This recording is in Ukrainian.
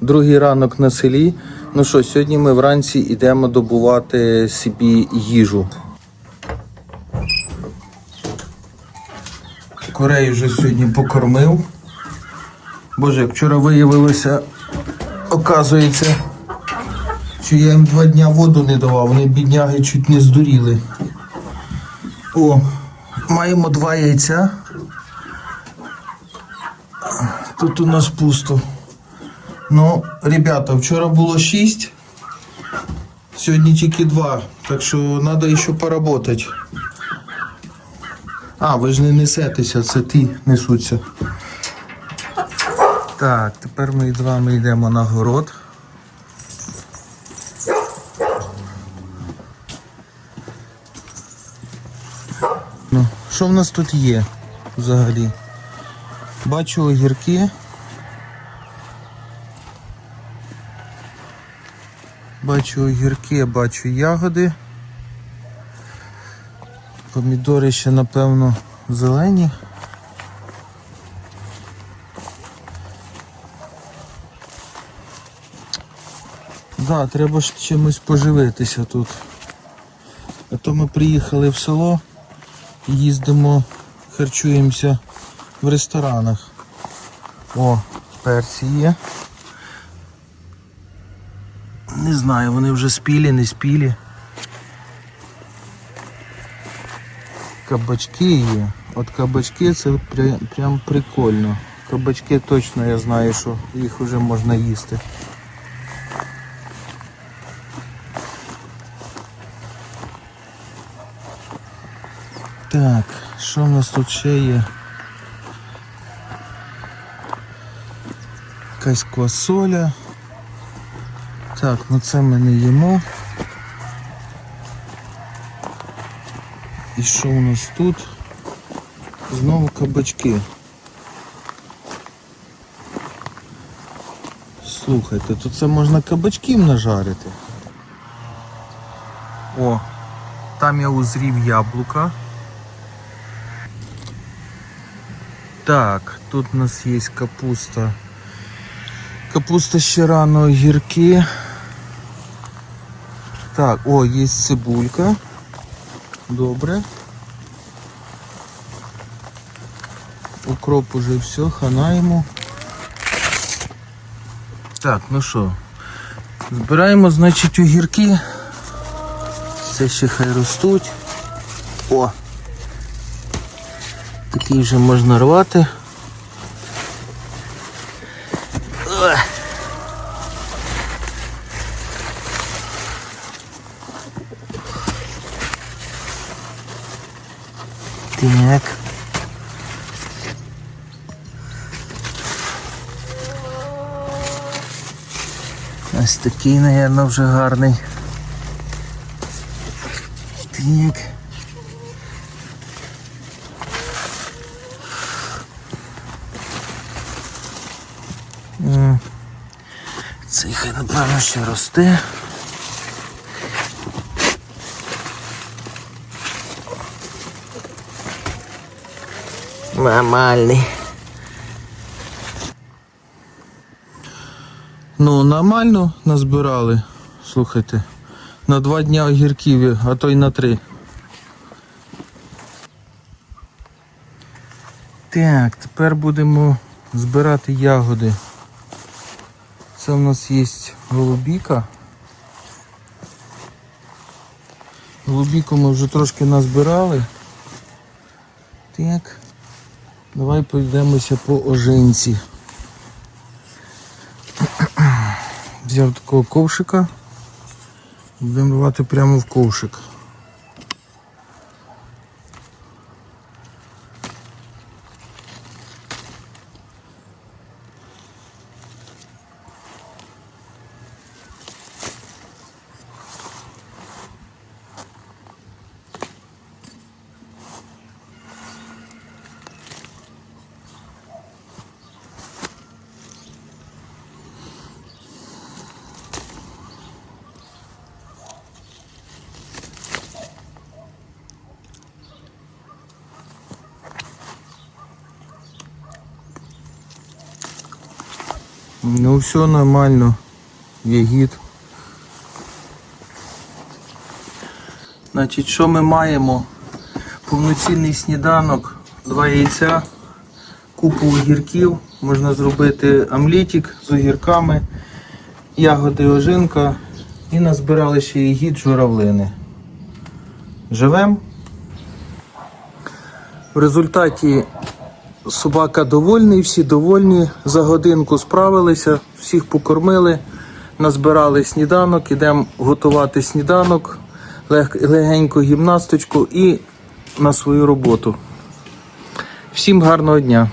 Другий ранок на селі. Ну що, сьогодні ми вранці йдемо добувати собі їжу. Курей вже сьогодні покормив. Боже, як вчора виявилося, оказується, що я їм два дня воду не давав, вони бідняги чуть не здуріли. О, маємо два яйця. Тут у нас пусто. Ну, ребята, вчора було 6, сьогодні тільки 2, так що треба ще поработати. А, ви ж не несетеся, це ті несуться. Так, тепер ми з вами йдемо на город. Ну, що в нас тут є взагалі? Бачу огірки. Бачу огірки, бачу ягоди. Помідори ще, напевно, зелені. Да, треба ж чимось поживитися тут. А то ми приїхали в село їздимо, харчуємося в ресторанах. О, перці є. Не знаю, вони вже спілі, не спілі. Кабачки є. От кабачки це прям, прикольно. Кабачки точно я знаю, що їх вже можна їсти. Так, що в нас тут ще є? Якась квасоля. Так, ну це ми не їмо. І що у нас тут? Знову кабачки. Слухайте, тут це можна кабачків нажарити. О, там я узрів яблука. Так, тут у нас є капуста. Капуста ще рано огірки. Так, о, є цибулька. Добре. Укроп уже все, хана йому. Так, ну що, збираємо, значить, огірки. Це ще хай ростуть. О! Такий вже можна рвати. Так. Ось такий, напевно, вже гарний. Так. Цей хай, напевно, ще росте. Нормальний. Ну, нормально назбирали. Слухайте. На два дня огірків, а то й на три. Так, тепер будемо збирати ягоди. Це у нас є голубіка. Голубіку ми вже трошки назбирали. Так. Давай пройдемося по ожинці. Взяв такого ковшика. Будемо рвати прямо в ковшик. Ну, все нормально. Єгід. Значить, що ми маємо? Повноцінний сніданок, два яйця, купу огірків. Можна зробити омлітик з огірками, ягоди ожинка і назбирали ще ягід журавлини. Живем. В результаті собака довольний, всі довольні. За годинку справилися, всіх покормили, назбирали сніданок, ідемо готувати сніданок, лег- легеньку гімнастичку і на свою роботу. Всім гарного дня!